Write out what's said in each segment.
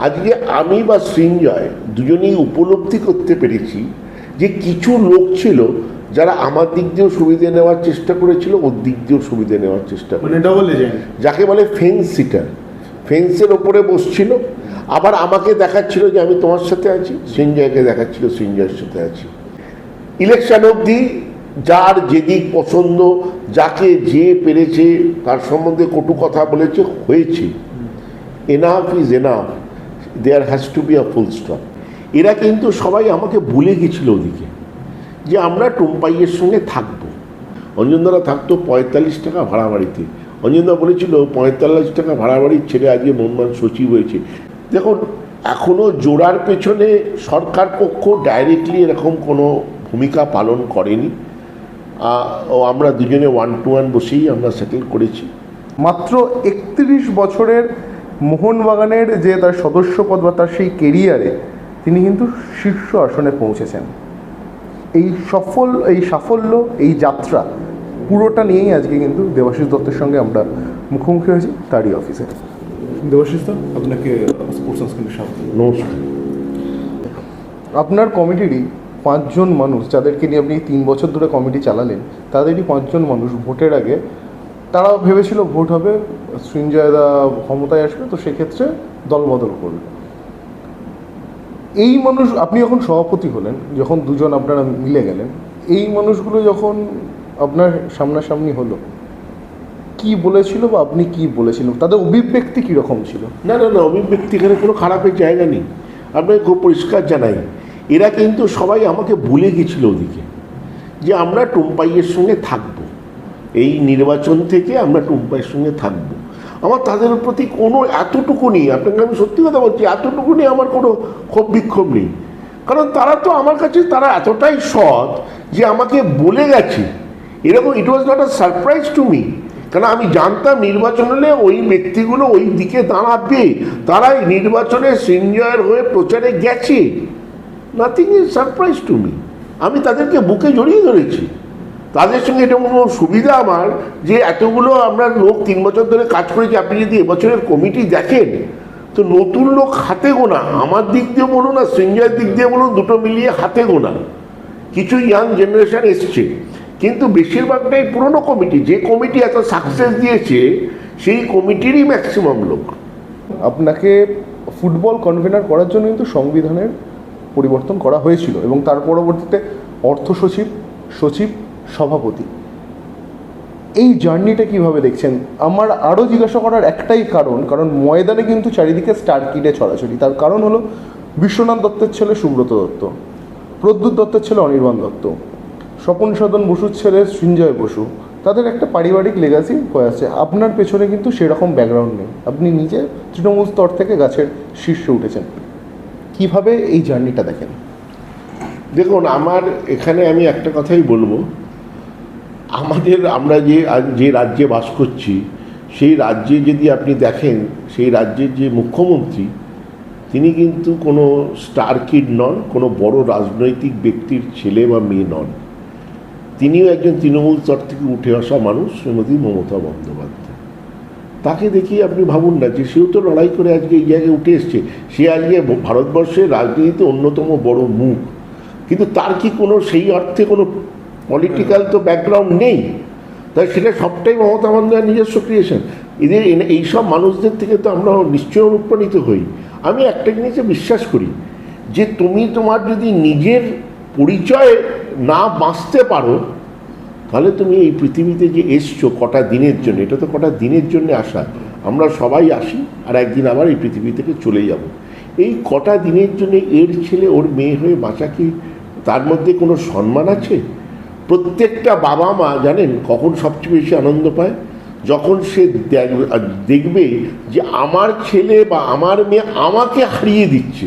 আজকে আমি বা সৃঞ্জয় দুজনেই উপলব্ধি করতে পেরেছি যে কিছু লোক ছিল যারা আমার দিক দিয়েও সুবিধে নেওয়ার চেষ্টা করেছিল ওর দিক দিয়েও সুবিধে নেওয়ার চেষ্টা করে মানে ডবল যাকে বলে ফেন্স সিটার ফেন্সের ওপরে বসছিল। আবার আমাকে দেখাচ্ছিল যে আমি তোমার সাথে আছি সঞ্জয়কে দেখাচ্ছিল সঞ্জয়ের সাথে আছি। ইলেকশন অবধি যার যেদিক পছন্দ যাকে যে পেরেছে তার সম্বন্ধে কটু কথা বলেছে হয়েছে। Enough is enough there has to be a full stop এরা কিন্তু সবাই আমাকে ভুলে গেছিল ওদিকে, যে আমরা টুম্পাইয়ের সঙ্গে থাকব। অঞ্জনদারা থাকতো পঁয়তাল্লিশ টাকা ভাড়া বাড়িতে। অঞ্জনদা বলেছিল, পঁয়তাল্লিশ টাকা ভাড়া বাড়ির ছেলে আজকে মনমান সচিব হয়েছে। দেখুন এখনও জোড়ার পেছনে সরকার পক্ষ ডাইরেক্টলি এরকম কোনো ভূমিকা পালন করেনি। ও আমরা দুজনে ওয়ান টু ওয়ান বসেই আমরা সেটেল করেছি। মাত্র একত্রিশ বছরের মোহনবাগানের যে তার সদস্যপদ বা তার সেই কেরিয়ারে তিনি কিন্তু শীর্ষ আসনে পৌঁছেছেন। এই সফল এই সাফল্য এই যাত্রা পুরোটা নিয়েই আজকে কিন্তু দেবাশিস দত্তের সঙ্গে আমরা মুখোমুখি হয়েছি তারই অফিসে। দেবাশিস দত্ত আপনাকে স্পোর্টস সংস্কৃতির স্বাগত। নমস্কার। আপনার কমিটিরই পাঁচজন মানুষ যাদেরকে নিয়ে আপনি তিন বছর ধরে কমিটি চালালেন তাদেরই পাঁচজন মানুষ ভোটের আগে তারা ভেবেছিল ভোট হবে, সৃঞ্জয়দা ক্ষমতায় আসবে, তো সেক্ষেত্রে দলবদল করবে। এই মানুষ, আপনি যখন সভাপতি হলেন, যখন দুজন আপনারা মিলে গেলেন, এই মানুষগুলো যখন আপনার সামনাসামনি হলো, কি বলেছিল বা আপনি কি বলেছিলেন তাদের অভিব্যক্তি কীরকম ছিল? না না না, অভিব্যক্তি এখানে কোনো খারাপের জায়গা নেই। আপনাকে খুব পরিষ্কার জানাই, এরা কিন্তু সবাই আমাকে ভুলে গেছিল ওদিকে, যে আমরা টুম্পাইয়ের সঙ্গে থাকব। এই নির্বাচন থেকে আমরা টুম্পাইয়ের সঙ্গে থাকব। আমার তাদের প্রতি কোনো এতটুকু নেই, আপনাকে আমি সত্যি কথা বলছি, এতটুকু নেই আমার কোনো ক্ষোভ বিক্ষোভ নেই। কারণ তারা তো আমার কাছে, তারা এতটাই সৎ যে আমাকে বলে গেছে। এরকম it was not a surprise to me কেন আমি জানতাম নির্বাচন হলে ওই ব্যক্তিগুলো ওই দিকে দাঁড়াবে। তারাই নির্বাচনে সিনজয়ের হয়ে প্রচারে গেছে। Nothing is surprise to me আমি তাদেরকে বুকে জড়িয়ে ধরেছি। তাদের সঙ্গে এটা কোনো সুবিধা আমার যে এতগুলো আমরা লোক তিন বছর ধরে কাজ করেছি। আপনি যদি এবছরের কমিটি দেখেন, তো নতুন লোক হাতে গোনা, আমার দিক দিয়ে বলুন আর সঞ্জয়ের দিক দিয়ে বলুন, দুটো মিলিয়ে হাতে গোনা। কিছু ইয়াং জেনারেশন এসছে, কিন্তু বেশিরভাগটাই পুরনো কমিটি। যে কমিটি এত সাকসেস দিয়েছে, সেই কমিটিরই ম্যাক্সিমাম লোক। আপনাকে ফুটবল কনভেনার করার জন্য কিন্তু সংবিধানের পরিবর্তন করা হয়েছিল এবং তার পরবর্তীতে অর্থ সচিব সচিব সভাপতি। এই জার্নিটা কীভাবে দেখছেন? আমার আরও জিজ্ঞাসা করার একটাই কারণ কারণ ময়দানে কিন্তু চারিদিকে স্টার কিডে ছড়াছড়ি। তার কারণ হলো বিশ্বনাথ দত্তের ছেলে সুব্রত দত্ত, প্রদ্যুৎ দত্তের ছেলে অনির্বাণ দত্ত স্বপন সদন বসুর ছেলে সৃঞ্জয় বসু। তাদের একটা পারিবারিক লেগাসি হয়ে আছে। আপনার পেছনে কিন্তু সেরকম ব্যাকগ্রাউন্ড নেই। আপনি নিজে তৃণমূল স্তর থেকে গাছের শীর্ষে উঠেছেন। কীভাবে এই জার্নিটা দেখেন? দেখুন, আমার এখানে আমি একটা কথাই বলব। আমাদের আমরা যে যে রাজ্যে বাস করছি, সেই রাজ্যে যদি আপনি দেখেন, সেই রাজ্যের যে মুখ্যমন্ত্রী, তিনি কিন্তু কোনো স্টার কিড নন, কোনো বড় রাজনৈতিক ব্যক্তির ছেলে বা মেয়ে নন। তিনিও একজন তৃণমূল স্তর থেকে উঠে আসা মানুষ, শ্রীমতী মমতা বন্দ্যোপাধ্যায়। তাকে দেখি আপনি ভাবুন না যে, সেও তো লড়াই করে আজকে এই জায়গায় উঠে এসছে। সে আজকে ভারতবর্ষের রাজনীতিতে অন্যতম বড় মুখ। কিন্তু তার কি কোনো, সেই অর্থে কোনো পলিটিক্যাল তো ব্যাকগ্রাউন্ড নেই। তাই সেটা সবটাই মমতা বন্দ্যোপাধ্যায়ের নিজস্ব ক্রিয়েশন এদের এইসব মানুষদের থেকে তো আমরা নিশ্চয় অনুপ্রাণিত হই। আমি একটা জিনিসে বিশ্বাস করি, যে তুমি তোমার যদি নিজের পরিচয় না বাঁচতে পারো, তাহলে তুমি এই পৃথিবীতে যে এসছো কটা দিনের জন্য, এটা তো কটা দিনের জন্য আসা। আমরা সবাই আসি আর একদিন আবার এই পৃথিবী থেকে চলে যাব। এই কটা দিনের জন্য এর ছেলে, ওর মেয়ে হয়ে বাঁচা কি তার মধ্যে কোনো সম্মান আছে? প্রত্যেকটা বাবা মা, জানেন, কখন সবচেয়ে বেশি আনন্দ পায়? যখন সে দেখ- দেখবে যে আমার ছেলে বা আমার মেয়ে আমাকে হারিয়ে দিচ্ছে,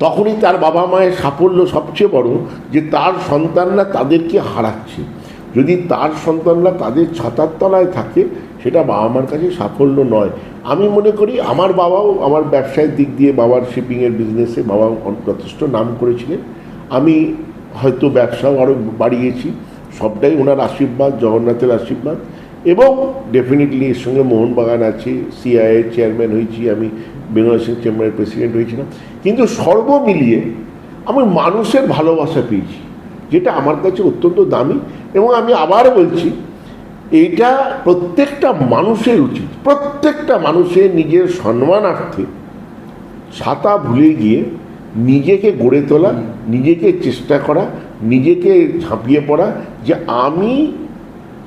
তখনই তার বাবা মায়ের সাফল্য সবচেয়ে বড় যে তার সন্তানরা তাদেরকে হারাচ্ছে। যদি তার সন্তানরা তাদের ছাতার তলায় থাকে, সেটা বাবা মার কাছে সাফল্য নয়। আমি মনে করি আমার বাবাও আমার ব্যবসায়ের দিক দিয়ে বাবার শিপিংয়ের বিজনেসে বাবা যথেষ্ট নাম করেছিলেন। আমি হয়তো ব্যবসাও আরও বাড়িয়েছি। সবটাই ওনার আশীর্বাদ, জগন্নাথের আশীর্বাদ। এবং ডেফিনেটলি এর সঙ্গে মোহনবাগান আছে সিআইএ চেয়ারম্যান হয়েছি আমি, বেঙ্গল সিং চেম্বারের প্রেসিডেন্ট হয়েছিলাম। কিন্তু সর্ব মিলিয়ে আমি মানুষের ভালোবাসা পেয়েছি, যেটা আমার কাছে অত্যন্ত দামি। এবং আমি আবার বলছি, এইটা প্রত্যেকটা মানুষের উচিত, প্রত্যেকটা মানুষের নিজের সম্মানার্থে ছাতা ভুলে গিয়ে নিজেকে গড়ে তোলা নিজেকে চেষ্টা করা নিজেকে ঝাঁপিয়ে পড়া যে আমি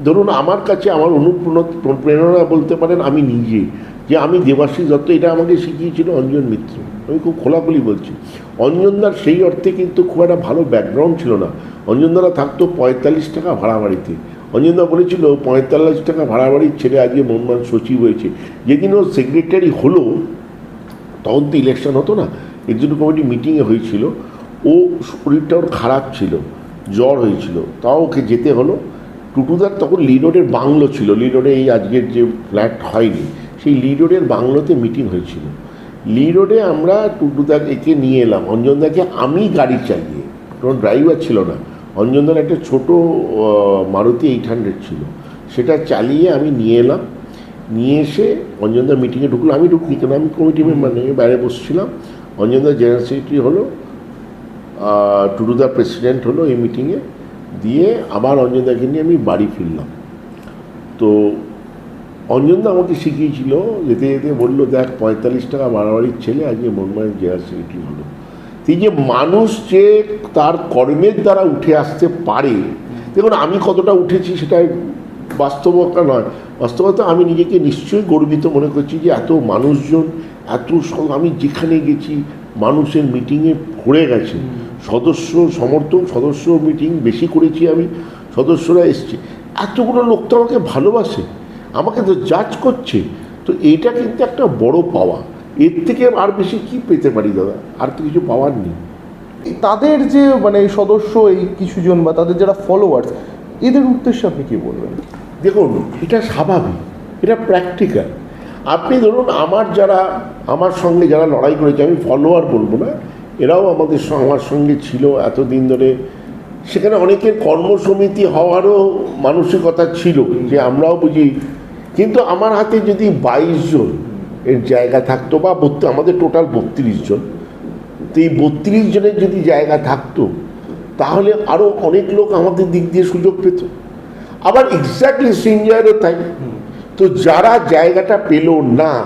ধরুন আমার কাছে আমার অনুপ্রেরণা বলতে পারেন আমি নিজে যে আমি দেবাশিস দত্ত এটা আমাকে শিখিয়েছিল অঞ্জন মিত্র। আমি খুব খোলাখুলি বলছি। অঞ্জনদার সেই অর্থে কিন্তু খুব একটা ভালো ব্যাকগ্রাউন্ড ছিল না। অঞ্জনদারা থাকতো পঁয়তাল্লিশ টাকা ভাড়া বাড়িতে। অঞ্জনদা বলেছিল পঁয়তাল্লিশ টাকা ভাড়া বাড়ির ছেলে আজকে মনমান সচিব হয়েছে। যেদিন ও সেক্রেটারি হলো তখন তো ইলেকশন হতো না। এক্সিকিউটিভ কমিটি মিটিংয়ে হয়েছিল। ও শরীরটা ওর খারাপ ছিল, জ্বর হয়েছিল। তাও ওকে যেতে হলো। টুটুদার তখন লিডোরের বাংলো ছিল। লিডোরে এই আজকের যে ফ্ল্যাট হয়নি, সেই লিডোরের বাংলোতে মিটিং হয়েছিল। লিডোরে আমরা টুটুদার একে নিয়ে এলাম। অঞ্জনদাকে আমি গাড়ি চালিয়ে, কোনো ড্রাইভার ছিল না। অঞ্জনদার একটা ছোট মারুতি এইট হান্ড্রেড ছিল। সেটা চালিয়ে আমি নিয়ে এলাম। নিয়ে এসে অঞ্জনদা মিটিংয়ে ঢুকলো। আমি ঢুকলি কেন? আমি কমিটি মেম্বার নেই বাইরে বসছিলাম। অঞ্জনদা জেনারেল সেক্রেটারি হলো টুডুদা প্রেসিডেন্ট হলো এই মিটিংয়ে, দিয়ে আবার অঞ্জনদাকে নিয়ে আমি বাড়ি ফিরলাম। তো অঞ্জনদা আমাকে শিখিয়েছিল, যেতে যেতে বলল, দেখ, পঁয়তাল্লিশ টাকা বাড়াবাড়ির ছেলে, আজকে মনমায় জেনারেল সেক্রেটারি হলো। এই যে মানুষ যে তার কর্মের দ্বারা উঠে আসতে পারে, দেখুন, আমি কতটা উঠেছি সেটা বাস্তবতা নয়। বাস্তবতা আমি নিজেকে নিশ্চয়ই গর্বিত মনে করছি যে এত মানুষজন এত সব- আমি যেখানে গেছি মানুষের মিটিংয়ে ভরে গেছে। সদস্য সমর্থন সদস্য মিটিং বেশি করেছি আমি সদস্যরা এসছে। এতগুলো লোক তো আমাকে ভালোবাসে আমাকে তো জাজ করছে। তো এটা কিন্তু একটা বড় পাওয়া। এর থেকে আর বেশি কি পেতে পারি দাদা? আর তো কিছু পাওয়ার নেই। তাদের যে মানে সদস্য এই কিছুজন বা তাদের যারা ফলোয়ার্স এদের উদ্দেশ্যে আপনি কি বলবেন? দেখুন এটা স্বাভাবিক এটা প্র্যাকটিক্যাল আপনি ধরুন, আমার যারা, আমার সঙ্গে যারা লড়াই করেছে, আমি ফলোয়ার বলব না, এরাও আমাদের আমার সঙ্গে ছিল এতদিন ধরে। সেখানে অনেকের কর্মসমিতি হওয়ারও মানসিকতা ছিল, যে আমরাও বুঝি। কিন্তু আমার হাতে যদি বাইশ জন এর জায়গা থাকতো, বা আমাদের টোটাল বত্রিশ জন, তো এই বত্রিশ জনের যদি জায়গা থাকতো, তাহলে আরও অনেক লোক আমাদের দিক দিয়ে সুযোগ পেত। আবার এক্স্যাক্টলি সিঞ্জয়েরও তাই। তো যারা জায়গাটা পেল না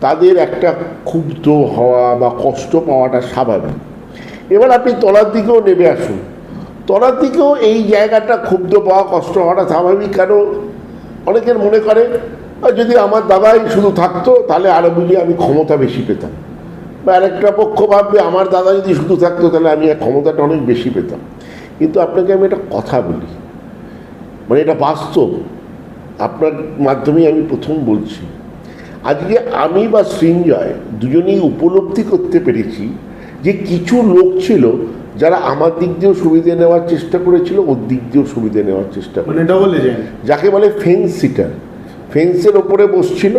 তাদের একটা ক্ষুব্ধ হওয়া বা কষ্ট পাওয়াটা স্বাভাবিক। এবার আপনি তলার দিকেও নেমে আসুন। তলার দিকেও এই জায়গাটা ক্ষুব্ধ পাওয়া কষ্ট হওয়াটা স্বাভাবিক। কেন? অনেকের মনে করে "আহ, যদি আমার দাদাই শুধু থাকতো তাহলে আরও বুঝি আমি ক্ষমতা বেশি পেতাম। বা আরেকটা পক্ষ ভাববে আমার দাদা যদি শুধু থাকতো তাহলে আমি ক্ষমতাটা অনেক বেশি পেতাম। কিন্তু আপনাকে আমি একটা কথা বলি। মানে এটা বাস্তব। আপনার মাধ্যমেই আমি প্রথম বলছি। আজকে আমি বা সৃঞ্জয় দুজনেই উপলব্ধি করতে পেরেছি যে কিছু লোক ছিল যারা আমার দিক দিয়েও সুবিধে নেওয়ার চেষ্টা করেছিল ওর দিক দিয়েও সুবিধে নেওয়ার চেষ্টা করে মানে ডাবল যাকে বলে ফেন্স সিটার ফেন্সের ওপরে বসছিল।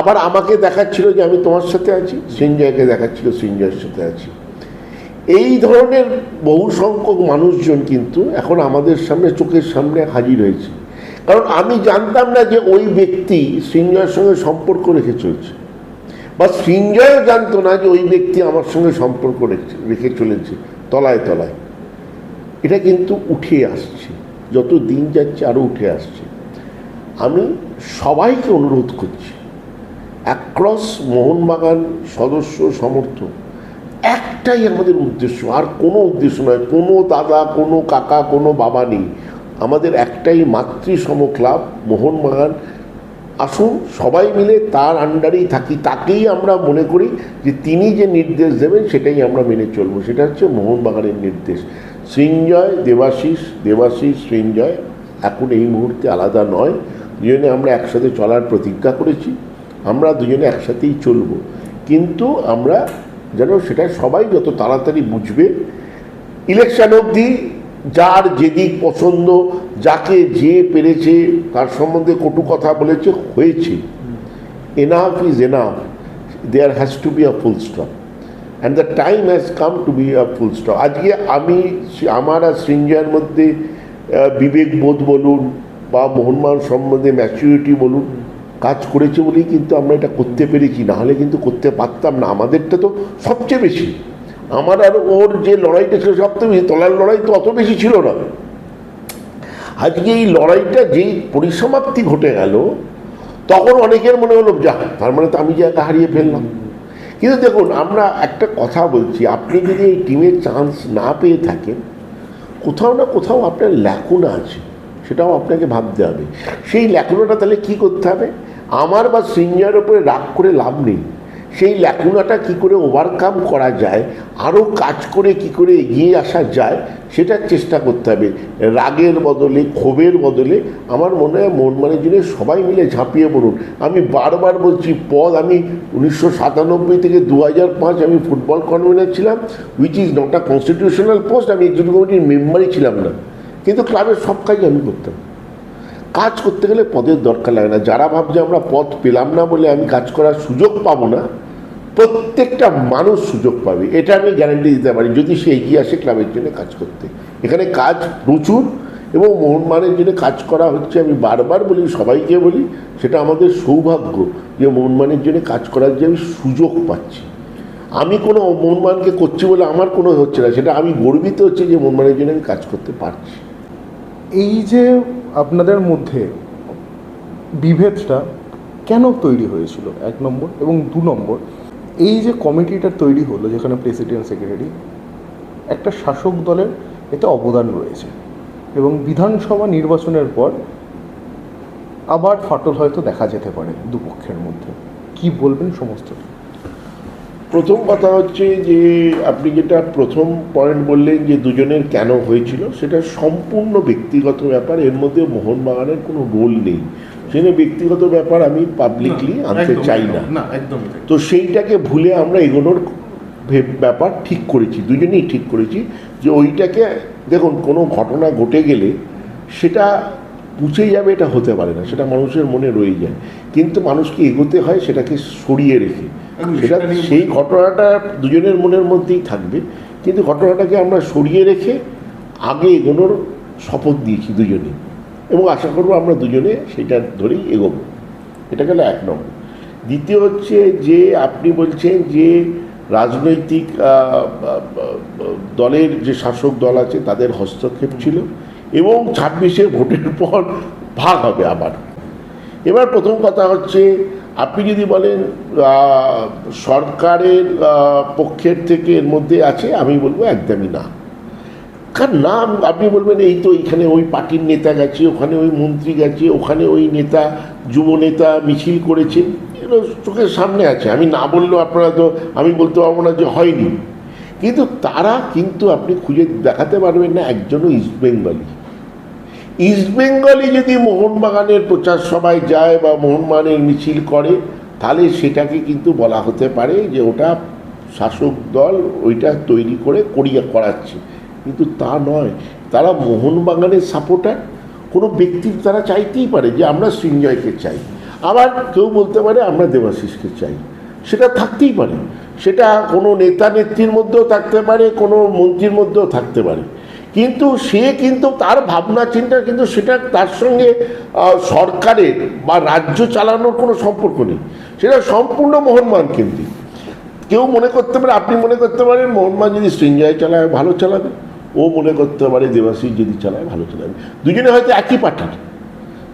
আবার আমাকে দেখাচ্ছিল যে আমি তোমার সাথে আছি সিঞ্জয়কে দেখাচ্ছিল সিঞ্জয়ের সাথে আছি। এই ধরনের বহু সংখ্যক মানুষজন কিন্তু এখন আমাদের সামনে চোখের সামনে হাজির হয়েছে। কারণ আমি জানতাম না যে ওই ব্যক্তি সিঞ্জয়ের সঙ্গে সম্পর্ক রেখে চলছে। বা সিঞ্জয়ও জানতো না যে ওই ব্যক্তি আমার সঙ্গে সম্পর্ক রেখে- চলেছে, তলায় তলায়। এটা কিন্তু উঠে আসছে, যত দিন যাচ্ছে আরও উঠে আসছে। আমি সবাইকে অনুরোধ করছি অ্যাক্রস মোহনবাগান সদস্য, সমর্থক, একটাই আমাদের উদ্দেশ্য, আর কোনো উদ্দেশ্য নয়, কোনো দাদা, কোনো কাকা, কোনো বাবা নেই। আমাদের একটাই মাতৃসম ক্লাব মোহনবাগান আসুন, সবাই মিলে তার আন্ডারেই থাকি। তাকেই আমরা মনে করি যে তিনি যে নির্দেশ দেবেন, সেটাই আমরা মেনে চলবো। সেটা হচ্ছে মোহনবাগানের নির্দেশ। সৃঞ্জয় দেবাশিস দেবাশিস সৃঞ্জয় এখন এই মুহূর্তে আলাদা নয়। দুজনে আমরা একসাথে চলার প্রতিজ্ঞা করেছি। আমরা দুজনে একসাথেই চলবো। কিন্তু আমরা যেন সেটা সবাই যত তাড়াতাড়ি বুঝবে। ইলেকশন অবধি যার যেদিক পছন্দ, যাকে যে পেরেছে, তার সম্বন্ধে কটু কথা বলেছে, হয়েছে। Enough is enough there has to be a full stop and the time has come to be a full stop আজকে আমি, আমার আর সৃঞ্জয়ের মধ্যে বিবেকবোধ বলুন বা মোহনমান সম্বন্ধে ম্যাচুরিটি বলুন, কাজ করেছে বলেই কিন্তু আমরা এটা করতে পেরেছি। না হলে কিন্তু করতে পারতাম না। আমাদেরটা তো সবচেয়ে বেশি। আমার আর ওর যে লড়াইটা ছিল সবচেয়ে বেশি, তলার লড়াই তো অত বেশি ছিল না। আজকে এই লড়াইটা যেই পরিসমাপ্তি ঘটে গেল, তখন অনেকের মনে হলো, যা, তার মানে তো আমি যে একা হারিয়ে ফেললাম। কিন্তু দেখুন, আমরা একটা কথা বলছি, আপনি যদি এই টিমের চান্স না পেয়ে থাকেন, কোথাও না কোথাও আপনার ল্যাকুনা আছে, সেটাও আপনাকে ভাবতে হবে। সেই ল্যাকুনাটা তাহলে কি করতে হবে? আমার বা সিনিয়র ওপরে রাগ করে লাভ নেই। সেই ল্যাকুনাটা কি করে ওভারকাম করা যায় আরও কাজ করে কি করে এগিয়ে আসা যায়, সেটার চেষ্টা করতে হবে। রাগের বদলে, ক্ষোভের বদলে, আমার মনে হয় মন মানে জিনিস সবাই মিলে ঝাঁপিয়ে পড়ুন। আমি বারবার বলছি, পদ আমি উনিশশো সাতানব্বই থেকে দু হাজার পাঁচ আমি ফুটবল কনভেনার ছিলাম which is not a constitutional post আমি এক্সিকিউটিভ কমিটির মেম্বারই ছিলাম না। কিন্তু ক্লাবের সব কাজই আমি করতাম। কাজ করতে গেলে পদের দরকার লাগে না। যারা ভাবছে আমরা পদ পেলাম না বলে আমি কাজ করার সুযোগ পাবো না, প্রত্যেকটা মানুষ সুযোগ পাবে। এটা আমি গ্যারান্টি দিতে পারি, যদি সে এগিয়ে আসে ক্লাবের জন্য কাজ করতে। এখানে কাজ প্রচুর এবং মোহনবাগানের জন্য কাজ করা হচ্ছে, আমি বারবার বলি, সবাইকে বলি, সেটা আমাদের সৌভাগ্য যে মোহনবাগানের জন্য কাজ করার যে আমি সুযোগ পাচ্ছি। আমি কোনো মোহনবাগানকে করছি বলে আমার কোনো হচ্ছে না, সেটা আমি গর্বিত হচ্ছে যে মোহনবাগানের জন্য আমি কাজ করতে পারছি। এই যে আপনাদের মধ্যে বিভেদটা কেন তৈরি হয়েছিল? এক নম্বর এবং দু নম্বর, এই যে কমিটিটা তৈরি হলো, যেখানে প্রেসিডেন্ট, সেক্রেটারি, একটা শাসক দলের এতে অবদান রয়েছে এবং বিধানসভা নির্বাচনের পর আবার ফাটল হয়তো দেখা যেতে পারে দুপক্ষের মধ্যে। কি বলবেন সমস্ত প্রথম কথা হচ্ছে যে আপনি যেটা প্রথম পয়েন্ট বললেন যে দুজনের কেন হয়েছিল সেটা সম্পূর্ণ ব্যক্তিগত ব্যাপার। এর মধ্যে মোহনবাগানের কোনো রোল নেই। সেখানে ব্যক্তিগত ব্যাপার আমি পাবলিকলি আনতে চাই না। তো সেইটাকে ভুলে আমরা এগোনোর ব্যাপার ঠিক করেছি দুজনেই ঠিক করেছি যে ওইটাকে দেখুন কোনো ঘটনা ঘটে গেলে সেটা মুছে যাবে এটা হতে পারে না সেটা মানুষের মনে রয়ে যায়। কিন্তু মানুষকে এগোতে হয় সেটাকে সরিয়ে রেখে। সেটা সেই ঘটনাটা দুজনের মনের মধ্যেই থাকবে কিন্তু ঘটনাটাকে আমরা সরিয়ে রেখে আগে এগোনোর শপথ দিয়েছি দুজনে। এবং আশা করব আমরা দুজনে সেটা ধরেই এগোবো। এটা গেল এক নম্বর। দ্বিতীয় হচ্ছে যে আপনি বলছেন যে রাজনৈতিক দলের যে শাসক দল আছে তাদের হস্তক্ষেপ ছিল। এবং ছাব্বিশে ভোটের পর ভাগ হবে আবার। এবার প্রথম কথা হচ্ছে, আপনি যদি বলেন সরকারের পক্ষের থেকে এর মধ্যে আছে, আমি বলব একদমই না। কার নাম আপনি বলবেন, এই তো এখানে ওই পার্টির নেতা গেছে, ওখানে ওই মন্ত্রী গেছে, ওখানে ওই নেতা, যুব নেতা মিছিল করেছে এগুলো চোখের সামনে আছে। আমি না বললেও আপনারা তো, আমি বলতে পারব না যে হয়নি। কিন্তু তারা কিন্তু আপনি খুঁজে দেখাতে পারবেন না একজনও ইস্ট বেঙ্গলি। ইস্ট বেঙ্গলে যদি মোহনবাগানের প্রচার সভায় যায় বা মোহনবাগানের মিছিল করে, তাহলে সেটাকে কিন্তু বলা হতে পারে যে ওটা শাসক দল ওইটা তৈরি করে করিয়া করাচ্ছে। কিন্তু তা নয়। তারা মোহনবাগানের সাপোর্টার কোনো ব্যক্তির তারা চাইতেই পারে যে আমরা সৃঞ্জয়কে চাই। আবার কেউ বলতে পারে আমরা দেবাশিসকে চাই। সেটা থাকতেই পারে। সেটা কোনো নেতা নেত্রীর মধ্যেও থাকতে পারে, কোনো মন্ত্রীর মধ্যেও থাকতে পারে। কিন্তু সে কিন্তু তার ভাবনা চিন্তা কিন্তু সেটা তার সঙ্গে সরকারের বা রাজ্য চালানোর কোনো সম্পর্ক নেই। সেটা সম্পূর্ণ মোহনমান কিন্তু কেউ মনে করতে পারে, আপনি মনে করতে পারেন মোহনমান যদি সৃঞ্জয় চালায়, ভালো চালাবে। ও মনে করতে পারে দেবাশিস যদি চালায়, ভালো চালাবে। দুজনে হয়তো একই পার্টির।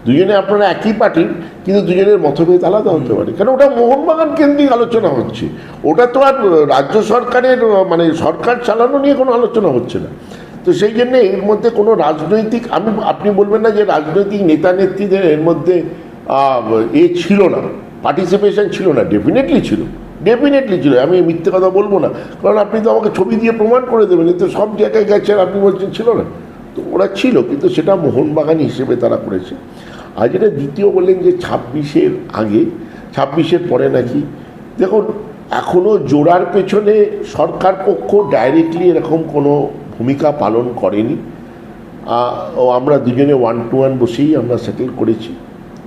দুজনে আপনারা একই পার্টির, কিন্তু দুজনের মতভেদ আলাদা হতে পারে। কারণ ওটা মোহনবাগান কেন্দ্রিক আলোচনা হচ্ছে। ওটা তো আর রাজ্য সরকারের মানে সরকার চালানো নিয়ে কোনো আলোচনা হচ্ছে না। তো সেই জন্য এর মধ্যে কোনো রাজনৈতিক, আমি, আপনি বলবেন না যে রাজনৈতিক নেতা নেত্রীদের এর মধ্যে এ ছিল না। পার্টিসিপেশন ছিল না ডেফিনেটলি ছিল। ডেফিনেটলি ছিল, আমি মিথ্যে কথা বলব না। কারণ আপনি তো আমাকে ছবি দিয়ে প্রমাণ করে দেবেন কিন্তু সব জায়গায় গেছেন আপনি বলছেন ছিল না। তো ওরা ছিল, কিন্তু সেটা মোহনবাগান হিসেবে তারা করেছে। আর যেটা দ্বিতীয় বললেন যে ছাব্বিশের আগে, ছাব্বিশের পরে নাকি, দেখুন এখনও জোড়ার পেছনে সরকার পক্ষ ডাইরেক্টলি এরকম কোনো ভূমিকা পালন করেনি। ও আমরা দুজনে ওয়ান টু ওয়ান বসেই আমরা সেটেল করেছি।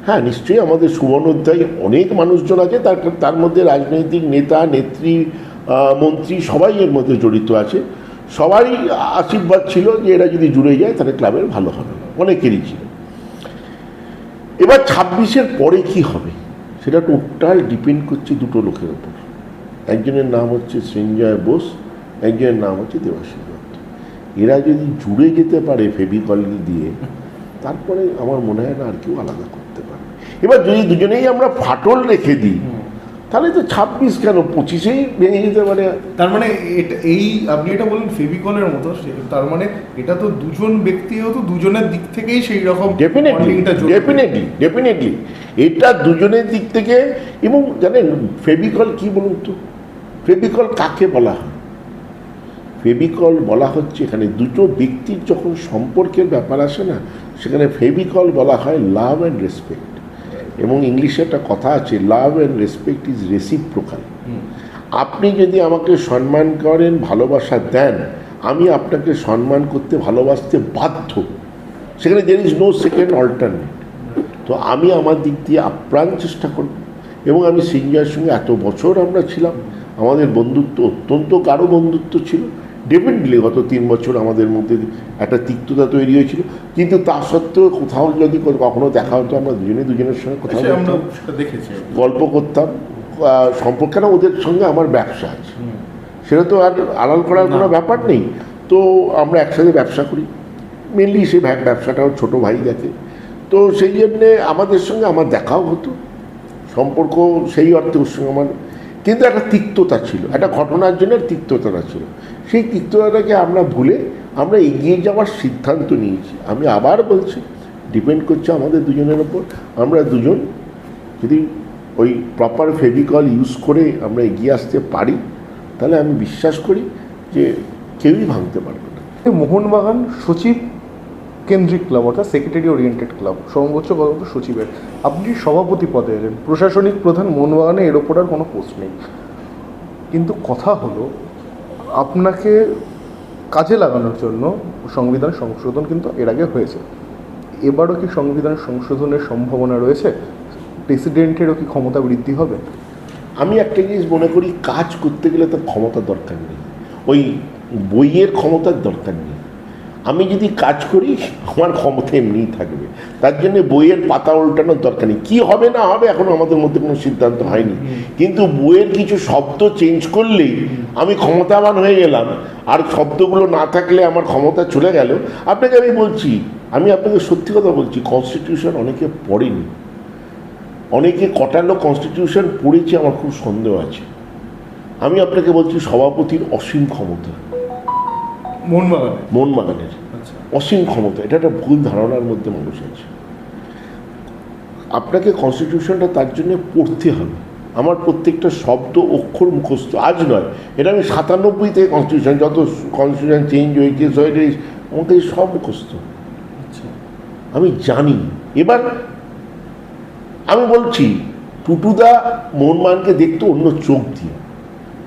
হ্যাঁ নিশ্চয়ই আমাদের সুবর্ণ অধ্যায় অনেক মানুষজন আছে, তার তার মধ্যে রাজনৈতিক নেতা, নেত্রী মন্ত্রী সবাই এর মধ্যে জড়িত আছে। সবারই আশীর্বাদ ছিল যে এরা যদি জুড়ে যায়, তাহলে ক্লাবের ভালো হবে। অনেকেরই ছিল। এবার ছাব্বিশের পরে কি হবে? সেটা টোটাল ডিপেন্ড করছে দুটো লোকের ওপর। একজনের নাম হচ্ছে সঞ্জয় বোস, একজনের নাম হচ্ছে দত্ত এরা যদি জুড়ে যেতে পারে ফেভিকল দিয়ে তারপরে আমার মনে হয় না আর কেউ আলাদা করতে পারবে এবার যদি দুজনেই আমরা ফাটল রেখে দিই তাহলে তো ছাব্বিশ কেন? পঁচিশেই ভেঙে যেতে পারে। তার মানে এটা এই আপনি এটা বললেন ফেভিকলের মতো তার মানে এটা তো দুজন ব্যক্তি হতো দুজনের দিক থেকেই সেই রকম ডেফিনেটলি ডেফিনেটলি ডেফিনেটলি এটা দুজনের দিক থেকে এবং জানেন ফেভিকল কি বলুন তো? ফেভিকল কাকে বলা হয়? ফেবিকল বলা হচ্ছে এখানে দুটো ব্যক্তির যখন সম্পর্কের ব্যাপার আসে না সেখানে ফেবিকল বলা হয় লাভ অ্যান্ড রেসপেক্ট এবং ইংলিশে একটা কথা আছে love and respect is reciprocal. আপনি যদি আমাকে সম্মান করেন ভালোবাসা দেন আমি আপনাকে সম্মান করতে ভালোবাসতে বাধ্য। সেখানে there is no second alternate তো আমি আমার দিক দিয়ে আপ্রাণ চেষ্টা করব। এবং আমি সিঞ্জয়ের সঙ্গে এত বছর আমরা ছিলাম আমাদের বন্ধুত্ব অত্যন্ত গাঢ় বন্ধুত্ব ছিল। ডেফিনেটলি গত তিন বছর আমাদের মধ্যে একটা তিক্ততা তৈরি হয়েছিল। কিন্তু তা সত্ত্বেও কোথাও যদি কখনো দেখা হতো আমরা দুজনে দুজনের সঙ্গে কথা বলতাম দেখেছি। গল্প করতাম। সম্পর্ক কেন ওদের সঙ্গে আমার ব্যবসা আছে। সেটা তো আর আড়াল করার কোনো ব্যাপার নেই। তো আমরা একসাথে ব্যবসা করি। মেনলি সে ব্যব- ব্যবসাটাও ছোট ভাই দেখে। তো সেই জন্যে আমাদের সঙ্গে আমার দেখাও হতো। সম্পর্ক সেই অর্থে ওর সঙ্গে আমার কিন্তু একটা তিক্ততা ছিল, একটা ঘটনার জন্য তিক্ততাটা ছিল। সেই তিক্ততাটাকে আমরা ভুলে আমরা এগিয়ে যাওয়ার সিদ্ধান্ত নিয়েছি। আমি আবার বলছি ডিপেন্ড করছে আমাদের দুজনের ওপর আমরা দুজন যদি ওই প্রপার ফেভিকল ইউজ করে আমরা এগিয়ে আসতে পারি, তাহলে আমি বিশ্বাস করি যে কেউই ভাঙতে পারবে না। মোহনবাগান সচিব কেন্দ্রিক ক্লাব, অর্থাৎ সেক্রেটারি ওরিয়েন্টেড ক্লাব, সর্বোচ্চ পদন্ত সচিবের আপনি সভাপতি পদে এলেন। প্রশাসনিক প্রধান মোহনবাগানে এর ওপর আর কোনো পোস্ট নেই। কিন্তু কথা হলো, আপনাকে কাজে লাগানোর জন্য সংবিধান সংশোধন কিন্তু এর আগে হয়েছে। এবারও কি সংবিধান সংশোধনের সম্ভাবনা রয়েছে? প্রেসিডেন্টেরও কি ক্ষমতা বৃদ্ধি হবে? আমি একটা জিনিস মনে করি, কাজ করতে গেলে তার ক্ষমতার দরকার নেই। ওই বইয়ের ক্ষমতার দরকার নেই। আমি যদি কাজ করি, আমার ক্ষমতা এমনিই থাকবে। তার জন্য বইয়ের পাতা উল্টানোর দরকার নেই। কী হবে না হবে এখনও আমাদের মধ্যে কোনো সিদ্ধান্ত হয়নি। কিন্তু বইয়ের কিছু শব্দ চেঞ্জ করলেই আমি ক্ষমতাবান হয়ে গেলাম। আর শব্দগুলো না থাকলে আমার ক্ষমতা চলে গেল। আপনাকে আমি বলছি, আমি আপনাকে সত্যি কথা বলছি কনস্টিটিউশন অনেকে পড়েনি। অনেকে কটালো কনস্টিটিউশন পড়েছে আমার খুব সন্দেহ আছে। আমি আপনাকে বলছি সভাপতির অসীম ক্ষমতা। মোহনবাগানে মোহনবাগানের আচ্ছা। অসীম ক্ষমতা এটা একটা ভুল ধারণার মধ্যে মানুষ আছে। আপনাকে কনস্টিটিউশনটা তার জন্য পড়তে হবে। আমার প্রত্যেকটা শব্দ অক্ষর মুখস্থ আজ নয়। এটা আমি সাতানব্বই থেকে কনস্টিটিউশন যত কনস্টিটিউশন চেঞ্জ হয়েছে হয়েছে আমাকে সব মুখস্থ। আচ্ছা। আমি জানি। এবার আমি বলছি টুটুদা মোহনমানকে দেখতো অন্য চোখ দিয়ে।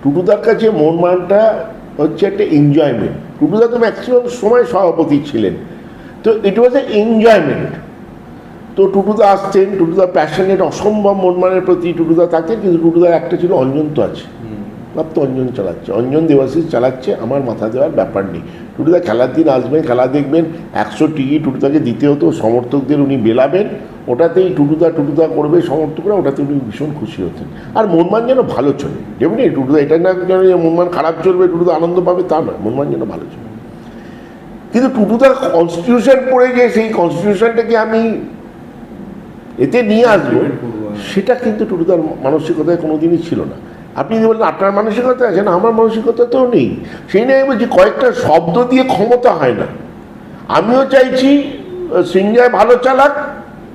টুটুদার কাছে মোহনমানটা হচ্ছে একটা এনজয়মেন্ট টুটুদা তো ম্যাক্সিমাম সময় সভাপতি ছিলেন। তো ইট ওয়াজ এ এনজয়মেন্ট তো টুটুদা আসতেন টুটুদা প্যাশনেট অসম্ভব মনমানের প্রতি টুটুদা থাকতেন, কিন্তু টুটুদার একটা ছিল অঞ্জন্ত আছে। ভাবতো অঞ্জন চালাচ্ছে। অঞ্জন দেবাশিস চালাচ্ছে আমার মাথা দেওয়ার ব্যাপার নেই। টুটুদা খেলার দিন আসবেন খেলা দেখবেন একশো টিকি টুটুদাকে দিতে হতো সমর্থকদের উনি বেলাবেন ওটাতেই টুটুদা টুটুদা করবে সমর্থকরা ওটাতে উনি ভীষণ খুশি হতেন। আর মনমান যেন ভালো চলে। যেমনি টুটুদা এটা না যেন যে মনমান খারাপ চলবে টুটুদা আনন্দ পাবে তা নয় মনমান যেন ভালো চলে। কিন্তু টুটুদার কনস্টিটিউশন পড়ে যে সেই কনস্টিটিউশনটাকে আমি এতে নিয়ে আসব? সেটা কিন্তু টুটুদার মানসিকতায় কোনোদিনই ছিল না। আপনি যদি বলেন আপনার মানসিকতা আছে, না, আমার মানসিকতা তো নেই। সেই নিয়ে বলছি, কয়েকটা শব্দ দিয়ে ক্ষমতা হয় না। আমিও চাইছি সিঞ্জয় ভালো চালাক,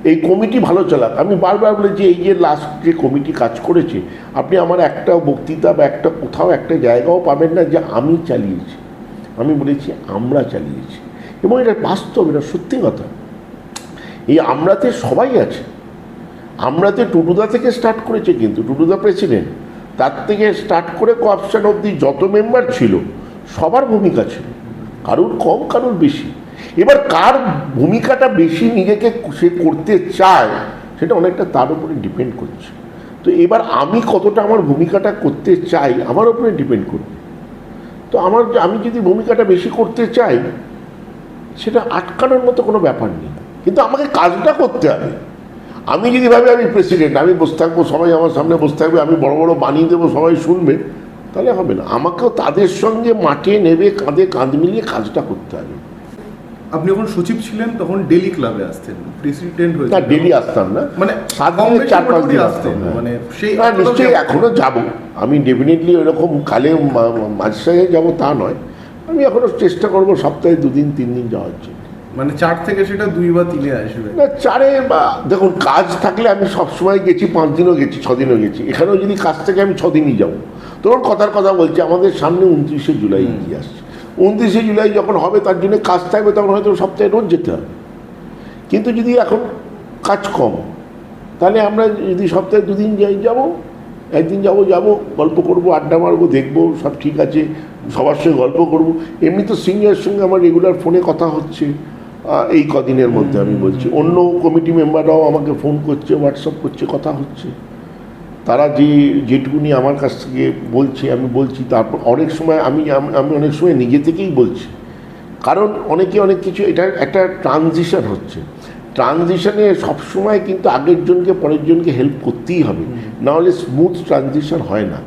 এই কমিটি ভালো চালাক। আমি বারবার বলেছি, এই যে লাস্ট যে কমিটি কাজ করেছে, আপনি আমার একটা বক্তৃতা বা একটা কোথাও একটা জায়গাও পাবেন না যে আমি চালিয়েছি। আমি বলেছি, আমরা চালিয়েছি। এবং এটা বাস্তব, এটা সত্যি কথা। এই আমরাতে সবাই আছে। আমরাতে টুটুদা থেকে স্টার্ট করেছে কিন্তু, টুটুদা প্রেসিডেন্ট তার থেকে স্টার্ট করে কোঅপশন অবধি যত মেম্বার ছিল, সবার ভূমিকা ছিল। কারুর কম, কারুর বেশি। এবার কার ভূমিকাটা বেশি নিজেকে সে করতে চায়, সেটা অনেকটা তার উপরে ডিপেন্ড করছে। তো এবার আমি কতটা আমার ভূমিকাটা করতে চাই, আমার উপরে ডিপেন্ড করবে। তো আমার আমি যদি ভূমিকাটা বেশি করতে চাই, সেটা আটকানোর মতো কোনো ব্যাপার নেই। কিন্তু আমাকে কাজটা করতে হবে। আমি যদি ভাবি আমি প্রেসিডেন্ট আমি বসে থাকব সবাই আমার সামনে বসে থাকবে আমি বড় বড় বানিয়ে দেবো সবাই শুনবে তাহলে হবে না। আমাকেও তাদের সঙ্গে মাঠে নেবে কাঁধে কাঁধ মিলিয়ে কাজটা করতে হবে। আপনি যখন সচিব ছিলেন তখন ডেলি ক্লাবে আসতেন প্রেসিডেন্ট না হয়েছে ডেলি আসতাম না। মানে সাত দিনে চার পাঁচ দিন আসতেন, হ্যাঁ। মানে সেই না নিশ্চয়ই এখনও যাব। আমি ডেফিনেটলি ওইরকম কালে মাঝে যাব তা নয়। আমি এখনও চেষ্টা করব সপ্তাহে দুদিন তিন দিন যাওয়ার জন্য। মানে চার থেকে সেটা দুই বা তিনে আসবে। না চারে বা দেখুন কাজ থাকলে আমি সবসময় গেছি পাঁচ দিনও গেছি ছদিনও গেছি। এখানেও যদি কাজ থেকে আমি ছদিনই যাব। তখন কথার কথা বলছি আমাদের সামনে উনত্রিশে জুলাই কি আসছে। উনত্রিশে জুলাই যখন হবে তার জন্য কাজ থাকবে তখন হয়তো সপ্তাহে রোজ যেতে হবে। কিন্তু যদি এখন কাজ কম তাহলে আমরা যদি সপ্তাহে দুদিন যাই যাব একদিন যাব যাব গল্প করব আড্ডা মারবো দেখব সব ঠিক আছে সবার সঙ্গে গল্প করব। এমনি তো সিনিয়রের সঙ্গে আমার রেগুলার ফোনে কথা হচ্ছে। এই কদিনের মধ্যে আমি বলছি। অন্য কমিটি মেম্বাররাও আমাকে ফোন করছে হোয়াটসঅ্যাপ করছে কথা হচ্ছে। তারা যে যেটুকুনি আমার কাছ থেকে বলছে আমি বলছি তারপর অনেক সময় আমি আমি অনেক সময় নিজে থেকেই বলছি। কারণ অনেকে অনেক কিছু এটা একটা ট্রানজিশন হচ্ছে। ট্রানজিশনে সবসময় কিন্তু আগের জনকে পরের জনকে হেল্প করতেই হবে। নাহলে স্মুথ ট্রানজিশন হয় না।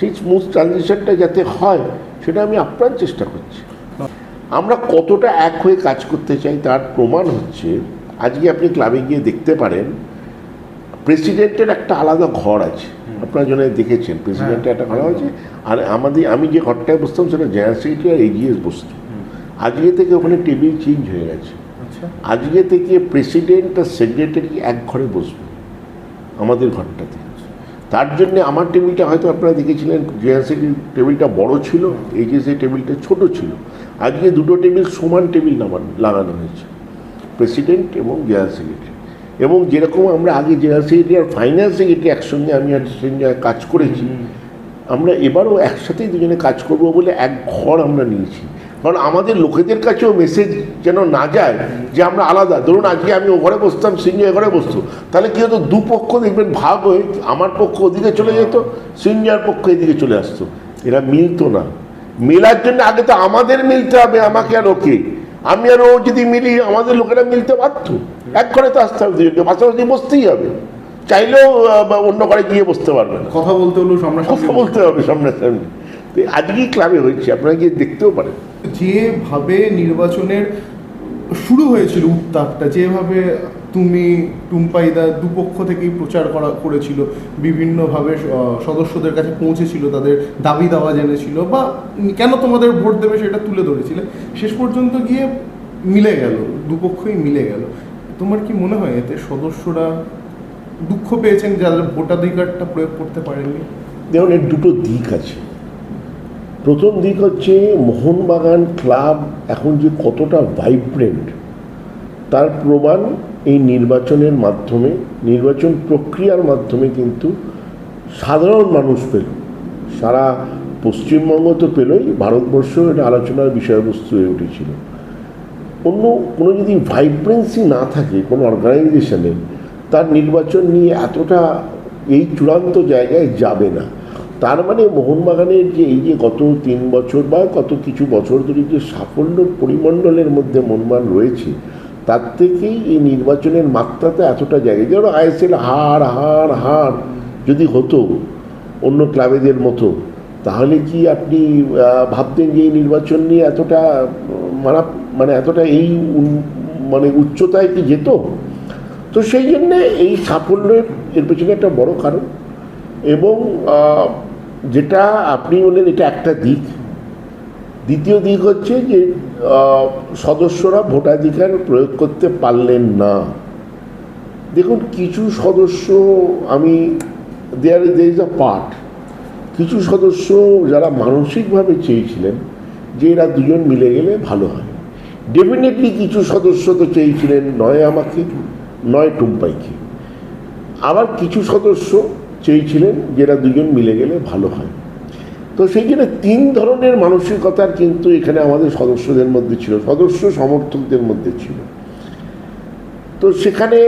সেই স্মুথ ট্রানজিশনটা যাতে হয় সেটা আমি আপ্রাণ চেষ্টা করছি। আমরা কতটা এক হয়ে কাজ করতে চাই তার প্রমাণ হচ্ছে আজকে আপনি ক্লাবে গিয়ে দেখতে পারেন প্রেসিডেন্টের একটা আলাদা ঘর আছে। আপনারা জন্য দেখেছেন প্রেসিডেন্টের একটা ঘর আছে আর আমাদের আমি যে ঘরটায় বসতাম সেটা জেনারেল সেক্রেটারি আর এজিএস বসত। আজকে থেকে ওখানে টেবিল চেঞ্জ হয়ে গেছে। আচ্ছা। আজকে থেকে প্রেসিডেন্ট আর সেক্রেটারি এক ঘরে বসবে আমাদের ঘরটাতে। তার জন্য আমার টেবিলটা হয়তো আপনারা দেখেছিলেন জেএনসি টেবিলটা বড় ছিল এইচএসি টেবিলটা ছোট ছিল। আজকে দুটো টেবিল সমান টেবিল নামান লাগানো হয়েছে। প্রেসিডেন্ট এবং জেনারেল সেক্রেটারি। এবং যেরকম আমরা আগে জেনারেল সেক্রেটারি আর ফাইন্যান্স সেক্রেটারি একসঙ্গে আমি আর কাজ করেছি আমরা এবারও একসাথেই দুজনে কাজ করব বলে এক ঘর আমরা নিয়েছি। কারণ আমাদের লোকেদের কাছেও মেসেজ যেন না যায় যে আমরা আলাদা। ধরুন আজকে আমি ও ঘরে বসতাম সিঞ্জয় ঘরে বসতো। তাহলে কি হতো? দুপক্ষ দেখবেন ভাগ হয়ে আমার পক্ষ ওদিকে চলে যেত সিঞ্জয়ের পক্ষ এদিকে চলে আসতো। এরা মিলতো না। মেলার জন্য আগে তো আমাদের মিলতে হবে আমাকে আর ওকে। আমি আর ও যদি মিলি আমাদের লোকেরা মিলতে বাধ্য। এক ঘরে তো আসতে হবে দুজনকে। পাশাপাশি বসতেই হবে। চাইলেও অন্য ঘরে গিয়ে বসতে পারবে না। কথা বলতে হলো সামনাসামনি কথা বলতে হবে। সামনাসামনি। তো আজকেই ক্লাবে হয়েছে আপনারা গিয়ে দেখতেও পারেন। যেভাবে নির্বাচনের শুরু হয়েছিল উত্তাপটা যেভাবে তুমি টুম্পাইদা দুপক্ষ থেকেই প্রচার করা, করেছিল। বিভিন্নভাবে সদস্যদের কাছে পৌঁছেছিল, তাদের দাবি দাওয়া জেনেছিল বা কেন তোমাদের ভোট দেবে সেটা তুলে ধরেছিলে। শেষ পর্যন্ত গিয়ে মিলে গেল, দুপক্ষই মিলে গেল। তোমার কি মনে হয় এতে সদস্যরা দুঃখ পেয়েছেন যাদের ভোটাধিকারটা প্রয়োগ করতে পারেননি? দেখুন, এর দুটো দিক আছে। প্রথম দিক হচ্ছে মোহনবাগান ক্লাব এখন যে কতটা ভাইব্রেন্ট তার প্রমাণ এই নির্বাচনের মাধ্যমে, নির্বাচন প্রক্রিয়ার মাধ্যমে কিন্তু সাধারণ মানুষ পেল। সারা পশ্চিমবঙ্গ তো পেলই, ভারতবর্ষ এটা আলোচনার বিষয়বস্তু হয়ে উঠেছিল। অন্য কোনো যদি ভাইব্রেন্সি না থাকে, কোনো অর্গানাইজেশনের তার নির্বাচন নিয়ে এতটা এই চূড়ান্ত জায়গায় যাবে না। তার মানে মোহনবাগানের যে এই যে গত তিন বছর বা কত কিছু বছর ধরে যে সাফল্য পরিমণ্ডলের মধ্যে মোহনবাগান রয়েছে তার থেকেই এই নির্বাচনের মাত্রাতে এতটা জায়গায়। যেমন আইএসএল হার হার হার যদি হতো অন্য ক্লাবেদের মতো, তাহলে কি আপনি ভাবতেন যে এই নির্বাচন নিয়ে এতটা মারা মানে এতটা এই মানে উচ্চতায় কি যেত? তো সেই জন্যে এই সাফল্যের, এর পেছনে একটা বড় কারণ এবং যেটা আপনি বললেন এটা একটা দিক দ্বিতীয় দিক হচ্ছে যে সদস্যরা ভোটাধিকার প্রয়োগ করতে পারলেন না। দেখুন, কিছু সদস্য, আমি দেয়ার দের ইজ আ পার্ট কিছু সদস্য যারা মানসিকভাবে চেয়েছিলেন যে এরা দুজন মিলে গেলে ভালো হয়। ডেফিনেটলি কিছু সদস্য তো চেয়েছিলেন, নয় আমাকে, নয় টুম্পাইকে। আবার কিছু সদস্য চেয়েছিলেন যে এরা দুজন মিলে গেলে ভালো হয়। তো সেই তিন ধরনের মানসিকতার কিন্তু এখানে আমাদের সদস্যদের মধ্যে ছিল, সদস্য সমর্থকদের মধ্যে ছিল। তো সেখানে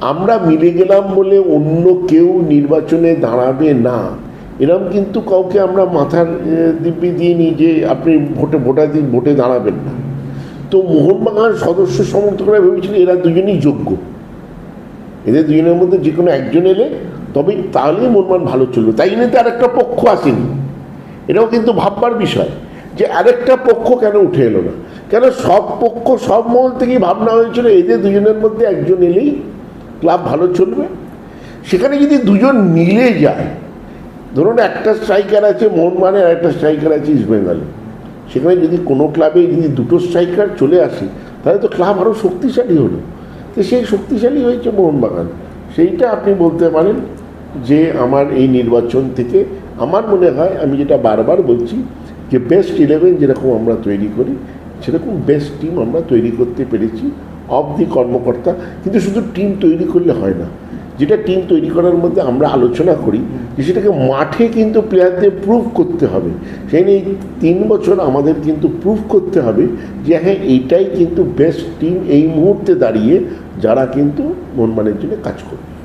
আমরা মিলে গেলাম বলে অন্য কেউ নির্বাচনে দাঁড়াবে না। এরম কিন্তু কাউকে আমরা মাথার দিব্যি দিইনি যে আপনি ভোটে ভোটা দিন ভোটে দাঁড়াবেন না। তো মোহনবাগান সদস্য সমর্থকরা ভেবেছিল এরা দুজনই যোগ্য। এদের দুজনের মধ্যে যে কোনো একজন এলে তবেই তাহলেই মনমান ভালো চলবে। তাই জন্য তো আরেকটা পক্ষ আসেনি। এটাও কিন্তু ভাববার বিষয় যে আরেকটা পক্ষ কেন উঠে এলো না? কেন সব পক্ষ, সব মহল থেকেই ভাবনা হয়েছিল এদের দুজনের মধ্যে একজন এলেই ক্লাব ভালো চলবে? সেখানে যদি দুজন মিলে যায়, ধরুন একটা স্ট্রাইকার আছে মোহনবাগানের আর একটা স্ট্রাইকার আছে ইস্টবেঙ্গলে সেখানে যদি কোনো ক্লাবে যদি দুটো স্ট্রাইকার চলে আসে, তাহলে তো ক্লাব আরও শক্তিশালী হলো। তো সেই শক্তিশালী হয়েছে মোহনবাগান। সেইটা আপনি বলতে পারেন যে আমার এই নির্বাচন থেকে আমার মনে হয়, আমি যেটা বারবার বলছি যে বেস্ট ইলেভেন যেরকম আমরা তৈরি করি, সেরকম বেস্ট টিম আমরা তৈরি করতে পেরেছি অফ দি কর্মকর্তা। কিন্তু শুধু টিম তৈরি করলে হয় না, যেটা টিম তৈরি করার মধ্যে আমরা আলোচনা করি, যে সেটাকে মাঠে কিন্তু প্লেয়ারদের প্রুভ করতে হবে। সেই নিয়ে তিন বছর আমাদের কিন্তু প্রুভ করতে হবে যে হ্যাঁ এইটাই কিন্তু বেস্ট টিম এই মুহূর্তে দাঁড়িয়ে যারা কিন্তু মনমানের জন্য কাজ করবে।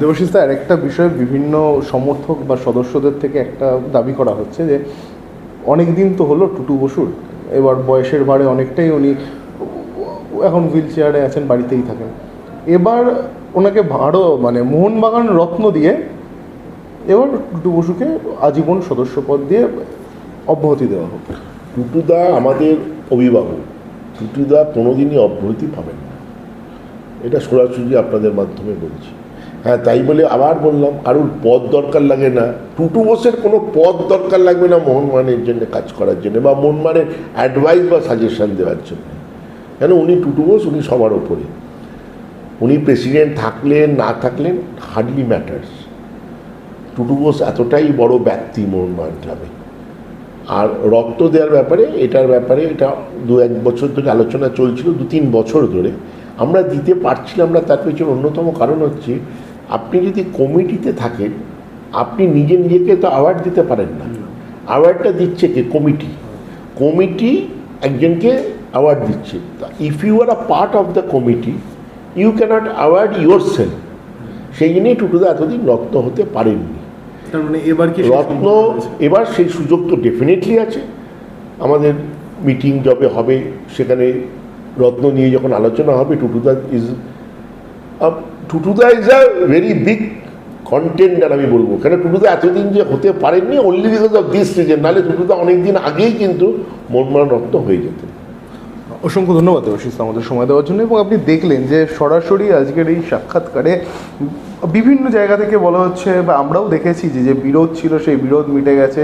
দেবাশিস দা, আরেকটা বিষয়ে বিভিন্ন সমর্থক বা সদস্যদের থেকে একটা দাবি করা হচ্ছে যে অনেক দিন তো হলো টুটু বসুর, এবার বয়সের ভারে অনেকটাই উনি এখন হুইল চেয়ারে আছেন, বাড়িতেই থাকেন। এবার ওনাকে ভারো মানে মোহনবাগান রত্ন দিয়ে এবার টুটু বসুকে আজীবন সদস্যপদ দিয়ে অব্যাহতি দেওয়া হোক। টুটুদা আমাদের অভিভাবক। টুটুদা কোনোদিনই অব্যাহতি পাবেন না। এটা সরাসরি আপনাদের মাধ্যমে বলছি। হ্যাঁ তাই বলে আবার বললাম, কারোর পদ দরকার লাগে না। টুটু বোসের কোনো পদ দরকার লাগবে না মোহনমানের জন্য কাজ করার জন্য বা মোহনমানের অ্যাডভাইস বা সাজেশন দেওয়ার জন্য। কেন? উনি টুটু বোস, উনি সবার ওপরে। উনি প্রেসিডেন্ট থাকলেন, না থাকলেন হার্ডলি ম্যাটার্স টুটু বোস এতটাই বড় ব্যক্তি মোহনবাগান ক্লাবে আর রক্ত দেওয়ার ব্যাপারে, এটার ব্যাপারে এটা দু এক বছর ধরে আলোচনা চলছিল, দু তিন বছর ধরে। আমরা দিতে পারছিলাম না, তার পেছনে অন্যতম কারণ হচ্ছে আপনি যদি কমিটিতে থাকেন আপনি নিজে নিজেকে তো অ্যাওয়ার্ড দিতে পারেন না। অ্যাওয়ার্ডটা দিচ্ছে কে? কমিটি। কমিটি একজনকে অ্যাওয়ার্ড দিচ্ছে। If you are a part of the committee you cannot award yourself সেই জন্যই টুটুদা এতদিন রত্ন হতে পারেননি। মানে এবার কি রত্ন এবার সেই সুযোগ তো ডেফিনেটলি আছে। আমাদের মিটিং যবে হবে সেখানে রত্ন নিয়ে যখন আলোচনা হবে Tutuda is Tutuda is a very big contender আমি বলব। কেন টুটুদা এতদিন যে হতে পারেননি only because of this season নাহলে টুটুদা অনেকদিন আগেই কিন্তু মনমান রত্ন হয়ে যেতেন অসংখ্য ধন্যবাদ দেবাশিস, আমাদের সময় দেওয়ার জন্য। এবং আপনি দেখলেন যে সরাসরি আজকের এই সাক্ষাৎকারে বিভিন্ন জায়গা থেকে বলা হচ্ছে বা আমরাও দেখেছি যে যে বিরোধ ছিল, সেই বিরোধ মিটে গেছে।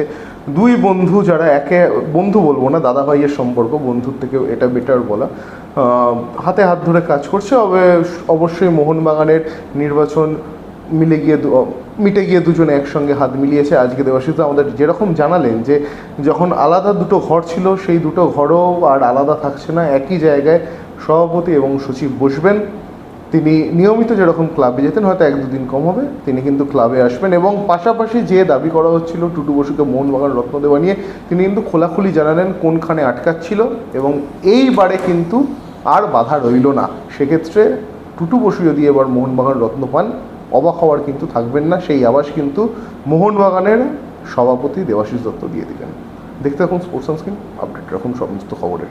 দুই বন্ধু যারা একে, বন্ধু বলব না দাদা ভাইয়ের সম্পর্ক, বন্ধুর থেকে এটা বেটার বলা হাতে হাত ধরে কাজ করছে। তবে অবশ্যই মোহনবাগানের নির্বাচন মিলে গিয়ে মিটে গিয়ে দুজনে একসঙ্গে হাত মিলিয়েছে আজকে দেবাশিস আমাদের যেরকম জানালেন যে, যখন আলাদা দুটো ঘর ছিল, সেই দুটো ঘরও আর আলাদা থাকছে না। একই জায়গায় সভাপতি এবং সচিব বসবেন। তিনি নিয়মিত যেরকম ক্লাবে যেতেন, হয়তো এক দুদিন কম হবে, তিনি কিন্তু ক্লাবে আসবেন এবং পাশাপাশি যে দাবি করা হচ্ছিল টুটু বসুকে মোহনবাগান রত্ন দেওয়া নিয়ে, তিনি কিন্তু খোলাখুলি জানালেন কোনখানে আটকাচ্ছিল এবং এইবারে কিন্তু আর বাধা রইল না। সেক্ষেত্রে টুটু বসু যদি এবার মোহনবাগান রত্ন পান, অবাক হওয়ার কিন্তু থাকবেন না, সেই আবাস কিন্তু মোহনবাগানের সভাপতি দেবাশিস দত্ত দিয়ে দিলেন। দেখতে থাকুন স্পোর্টস সানস্ক্রিন আপডেট রাখুন সমস্ত খবরের।